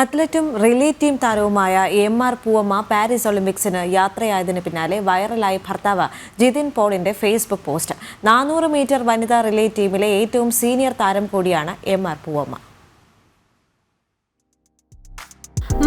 അത്ലറ്റും relay team താരവുമായ M R Poovamma Paris ഒളിമ്പിക്സിന് യാത്രയായതിന് പിന്നാലെ വൈറലായ ഭർത്താവ് ജിതിൻ പോളിന്റെ ഫേസ്ബുക്ക് പോസ്റ്റ്. നാനൂറ് മീറ്റർ വനിതാ റിലേ ടീമിലെ ഏറ്റവും സീനിയർ താരം കൂടിയാണ് എം ആർ പൂവമ്മ.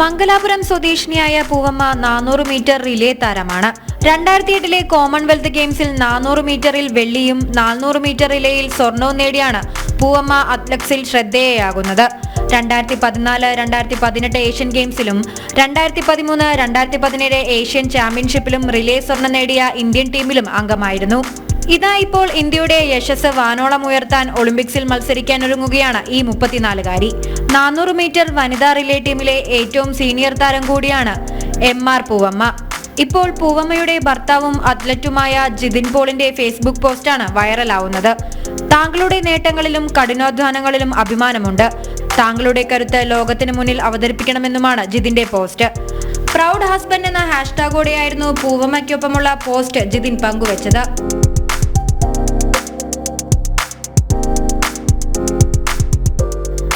മംഗലാപുരം സ്വദേശിനിയായ പൂവമ്മ നാനൂറ് മീറ്റർ റിലേ താരമാണ്. രണ്ടായിരത്തി എട്ടിലെ കോമൺവെൽത്ത് ഗെയിംസിൽ നാനൂറ് മീറ്ററിൽ വെള്ളിയും നാനൂറ് മീറ്റർ റിലേയിൽ സ്വർണവും നേടിയാണ് പൂവമ്മ അത്ലക്സിൽ ശ്രദ്ധേയയാകുന്നത്. രണ്ടായിരത്തി പതിനാല് രണ്ടായിരത്തി പതിനെട്ട് ഏഷ്യൻ ഗെയിംസിലും രണ്ടായിരത്തി പതിമൂന്ന് രണ്ടായിരത്തി പതിനേഴ് ഏഷ്യൻ ചാമ്പ്യൻഷിപ്പിലും റിലേ സ്വർണം നേടിയ ഇന്ത്യൻ ടീമിലും അംഗമായിരുന്നു. ഇതാ ഇപ്പോൾ ഇന്ത്യയുടെ യശസ് വാനോളം ഉയർത്താൻ ഒളിമ്പിക്സിൽ മത്സരിക്കാൻ ഒരുങ്ങുകയാണ് ഈ മുപ്പത്തിനാലുകാരി. നാനൂറ് മീറ്റർ വനിതാ റിലേ ടീമിലെ ഏറ്റവും സീനിയർ താരം കൂടിയാണ് എം ആർ പൂവമ്മ. ഇപ്പോൾ പൂവമ്മയുടെ ഭർത്താവും അത്ലറ്റുമായ ജിതിൻ പോളിന്റെ ഫേസ്ബുക്ക് പോസ്റ്റാണ് വൈറലാവുന്നത്. താങ്കളുടെ നേട്ടങ്ങളിലും കഠിനാധ്വാനങ്ങളിലും അഭിമാനമുണ്ട്. താങ്കളുടെ കരുത്ത് ലോകത്തിന് മുന്നിൽ അവതരിപ്പിക്കണമെന്നുമാണ് ജിതിന്റെ പോസ്റ്റ്. പ്രൗഡ് ഹസ്ബൻഡ് എന്ന ഹാഷ്ടാഗോടെയായിരുന്നു പൂവമ്മയ്ക്കൊപ്പമുള്ള പോസ്റ്റ് ജിതിൻ പങ്കുവച്ചത്.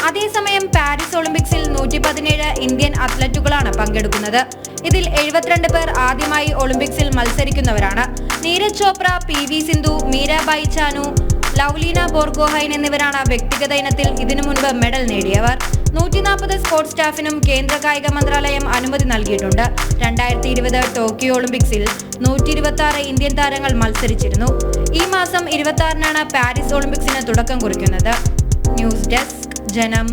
അതേസമയം പാരീസ് ഒളിമ്പിക്സിൽ നൂറ്റി പതിനേഴ് ഇന്ത്യൻ അത്ലറ്റുകളാണ് പങ്കെടുക്കുന്നത്. ഇതിൽ എഴുപത്തിരണ്ട് പേർ ആദ്യമായി ഒളിമ്പിക്സിൽ മത്സരിക്കുന്നവരാണ്. നീരജ് ചോപ്ര പി വി സിന്ധു മീരാബായി ചാനു ലൗലീന ബോർഗോഹൈൻ എന്നിവരാണ് വ്യക്തിഗത ഇനത്തിൽ ഇതിനു മുൻപ് മെഡൽ നേടിയവർ. നൂറ്റി നാൽപ്പത് സ്പോർട്സ് സ്റ്റാഫിനും കേന്ദ്ര കായിക മന്ത്രാലയം അനുമതി നൽകിയിട്ടുണ്ട്. രണ്ടായിരത്തി ഇരുപത് ടോക്കിയോ ഒളിമ്പിക്സിൽ നൂറ്റി ഇരുപത്തി ആറ് ഇന്ത്യൻ താരങ്ങൾ മത്സരിച്ചിരുന്നു. ഈ മാസം ഇരുപത്തി ആറിനാണ് പാരീസ് ഒളിമ്പിക്സിന് തുടക്കം കുറിക്കുന്നത്. ന്യൂസ് ഡെസ്ക് ജനം